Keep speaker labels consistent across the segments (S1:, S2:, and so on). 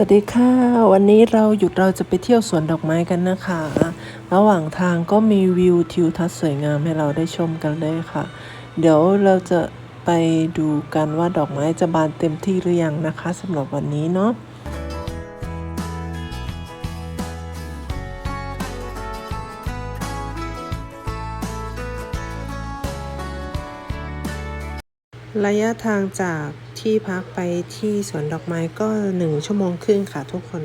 S1: วัสดีค่ะ วันนี้เราหยุดเราจะไปเที่ยวสวนดอกไม้กันนะคะ ระหว่างทางก็มีวิวทิวทัศน์สวยงามให้เราได้ชมกันเลยค่ะ เดี๋ยวเราจะไปดูกันว่าดอกไม้จะบานเต็มที่หรือยังนะคะสำหรับวันนี้เนาะ ระยะทางจากที่พักไปที่สวนดอกไม้ก็หนึ่งชั่วโมงครึ่งค่ะทุกคน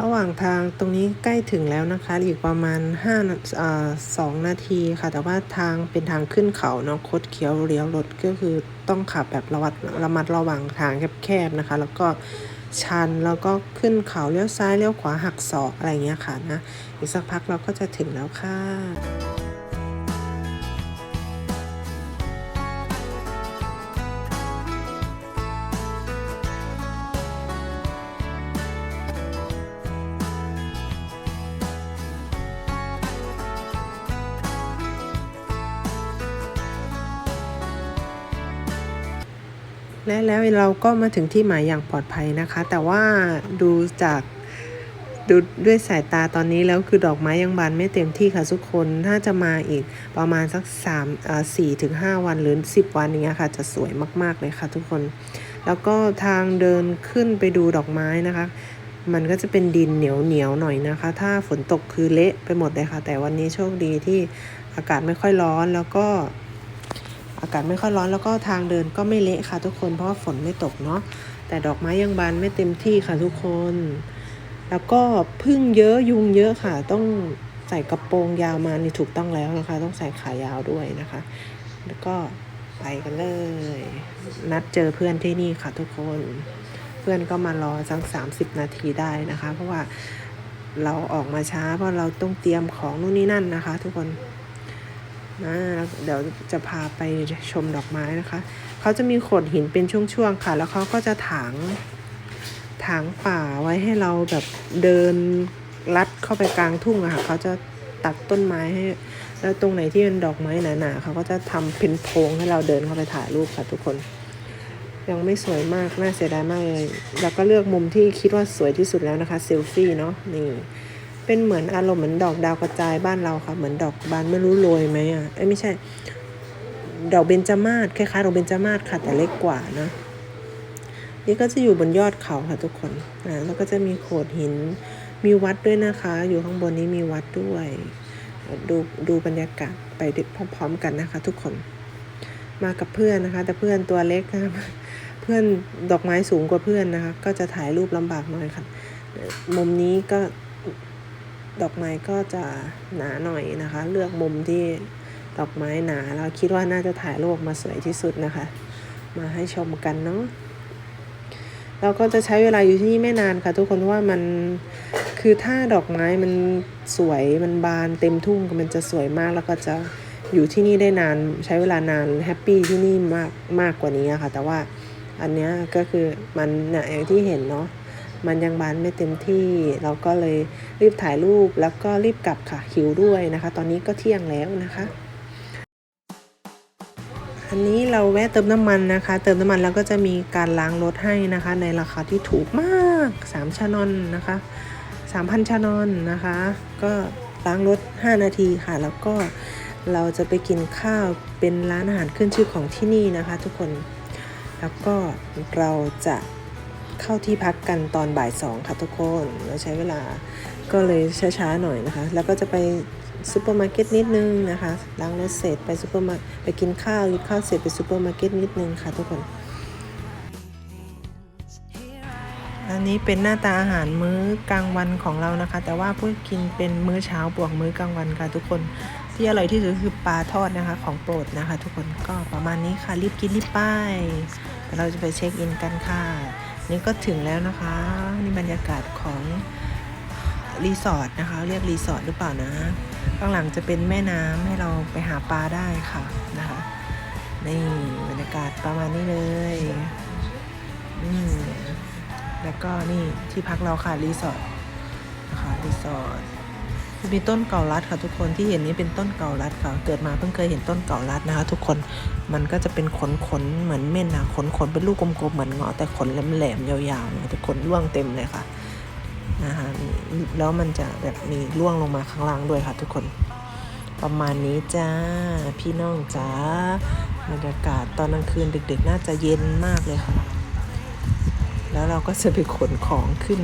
S1: ระหว่างทางตรงนี้ใกล้ถึงแล้วนะคะอีกประมาณ5นาอ่า2นาทีค่ะ แต่ว่าทางเป็นทางขึ้นเขาเนาะคดเคี้ยวเลี้ยวรถก็คือต้องขับแบบระวัดระมัดระวังทางแคบๆนะคะ แล้วก็ชันแล้วก็ขึ้นเขาเลี้ยวซ้ายเลี้ยวขวาหักศอกอะไรเงี้ยค่ะนะอีกสักพักเราก็จะถึงแล้วค่ะ และแล้วเราก็มาถึงที่หมายอย่างปลอดภัยนะคะ แต่ว่าดูจากดูด้วยสายตาตอนนี้แล้วคือดอกไม้ยังบานไม่เต็มที่ค่ะทุกคนถ้าจะมาอีกประมาณสัก3อ่า4ถึง5วันหรือ 10 วันอย่างเงี้ยค่ะ จะสวยมากๆเลยค่ะทุกคน แล้วก็ทางเดินขึ้นไปดูดอกไม้นะคะ มันก็จะเป็นดินเหนียวเหนียวหน่อยนะคะ ถ้าฝนตกคือเละไปหมดเลยค่ะ แต่วันนี้โชคดีที่อากาศไม่ค่อยร้อนแล้วก็ อากาศไม่ค่อยร้อนแล้วก็ทางเดินก็ไม่เละค่ะทุกคนเพราะว่าฝนไม่ตกเนาะแต่ดอกไม้ยังบานไม่เต็มที่ค่ะทุกคน แล้วก็พึ่งเยอะยุงเยอะค่ะ ต้องใส่กระโปรงยาวมานี่ถูกต้องแล้วนะคะ ต้องใส่ขายาวด้วยนะคะ แล้วก็ไปกันเลย นัดเจอเพื่อนที่นี่ค่ะทุกคน เพื่อนก็มารอสักสามสิบนาทีได้นะคะ เพราะว่าเราออกมาช้าเพราะเราต้องเตรียมของนู่นนี่นั่นนะคะ ทุกคน นะแล้วเดี๋ยวจะพาไปชมดอกไม้นะคะ เขาจะมีโขดหินเป็นช่วงๆค่ะ แล้วเขาก็จะถางถางป่าไว้ให้เราแบบเดินลัดเข้าไปกลางทุ่งอะค่ะ เขาจะตัดต้นไม้ให้ แล้วตรงไหนที่เป็นดอกไม้หนาๆเขาก็จะทำเป็นโพงให้เราเดินเข้าไปถ่ายรูปค่ะทุกคน ยังไม่สวยมาก น่าเสียดายมากเลย แล้วก็เลือกมุมที่คิดว่าสวยที่สุดแล้วนะคะเซลฟี่เนาะนี่ เป็นเหมือนอารมณ์เหมือนดอกดาวกระจายบ้านเราค่ะ เหมือนดอกบานไม่รู้โรยไหมอะ เอ้ยไม่ใช่ ดอกเบญจมาศคล้ายๆดอกเบญจมาศค่ะ แต่เล็กกว่านะนี่ก็จะอยู่บนยอดเขาค่ะทุกคนอ่าแล้วก็จะมีโขดหิน มีวัดด้วยนะคะ อยู่ข้างบนนี้มีวัดด้วย ดูดูบรรยากาศไปพร้อมๆกันนะคะ ทุกคน มากับเพื่อนนะคะ แต่เพื่อนตัวเล็กนะคะเพื่อนดอกไม้สูงกว่าเพื่อนนะคะ ก็จะถ่ายรูปลำบากหน่อยค่ะ มุมนี้ก็ ดอกไม้ก็จะหนาหน่อยนะคะ เลือกมุมที่ดอกไม้หนาแล้วคิดว่าน่าจะถ่ายรูปมาสวยที่สุดนะคะ มาให้ชมกันเนาะเราก็จะใช้เวลาอยู่ที่นี่ไม่นานค่ะทุกคนว่ามันคือถ้าดอกไม้มันสวยมันบานเต็มทุ่งมันจะสวยมากแล้วก็จะอยู่ที่นี่ได้นานใช้เวลานานแฮปปี้ที่นี่มากมากกว่านี้ค่ะ แต่ว่าอันเนี้ยก็คือมันเนี่ยอย่างที่เห็นเนาะ มันยังบานไม่เต็มที่ เราก็เลยรีบถ่ายรูปแล้วก็รีบกลับค่ะหิวด้วยนะคะ ตอนนี้ก็เที่ยงแล้วนะคะอันนี้เราแวะเติมน้ำมันนะคะ เติมน้ำมันแล้วก็จะมีการล้างรถให้นะคะ ในราคาที่ถูกมาก 3ชานอนนะคะ3,000ชานอนนะคะ ก็ล้างรถ 5 นาทีค่ะ แล้วก็เราจะไปกินข้าวเป็นร้านอาหารขึ้นชื่อของที่นี่นะคะ ทุกคน แล้วก็เราจะ เข้าที่พักกันตอนบ่ายสองค่ะทุกคนเราใช้เวลาก็เลยช้าๆหน่อยนะคะ แล้วก็จะไปซูเปอร์มาร์เก็ตนิดนึงนะคะล้างรถเสร็จไปซูเปอร์มาไปกินข้าวกินข้าวเสร็จไปซูเปอร์มาร์เก็ตนิดนึงค่ะทุกคนอันนี้เป็นหน้าตาอาหารมื้อกลางวันของเรานะคะ แต่ว่าเพื่อกินเป็นมื้อเช้าบวกมื้อกลางวันค่ะทุกคนที่อร่อยที่สุดคือปลาทอดนะคะของโปรดนะคะ ทุกคนก็ประมาณนี้ค่ะรีบกินรีบไปเดี๋ยเราจะไปเช็คอินกันค่ะ นี่ก็ถึงแล้วนะคะนี่บรรยากาศของรีสอร์ทนะคะ เรียกรีสอร์ทหรือเปล่านะ ข้างหลังจะเป็นแม่น้ำให้เราไปหาปลาได้ค่ะนะคะนี่บรรยากาศประมาณนี้เลยอืมแล้วก็นี่ที่พักเราค่ะรีสอร์ทนะคะรีสอร์ท มีต้นเก่าลัดค่ะทุกคนที่เห็นนี้เป็นต้นเก่าลัดค่ะ เกิดมาเพิ่งเคยเห็นต้นเก่าลัดนะคะ ทุกคนมันก็จะเป็นขนขนเหมือนเม่นนะขนขนเป็นลูกกลมๆเหมือนเงาะแต่ขนแหลมๆยาวๆเนี่ยแต่ขนร่วงเต็มเลยค่ะนะคะแล้วมันจะแบบมีร่วงลงมาข้างล่างด้วยค่ะทุกคน ประมาณนี้จ้าพี่น้องจ้าบรรยากาศตอนกลางคืนดึกๆ น่าจะเย็นมากเลยค่ะ แล้วเราก็จะไปขนของขึ้น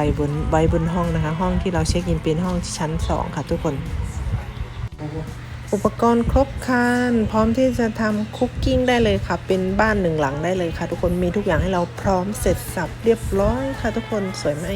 S1: ไปบนไว้บนห้องนะคะ ห้องที่เราเช็คอินเป็นห้องชั้นสองค่ะทุกคน อุปกรณ์ครบครันพร้อมที่จะทำคุกกิ้งได้เลยค่ะ เป็นบ้านหนึ่งหลังได้เลยค่ะ ทุกคนมีทุกอย่างให้เราพร้อมเสร็จสับเรียบร้อยค่ะทุกคนสวยไหม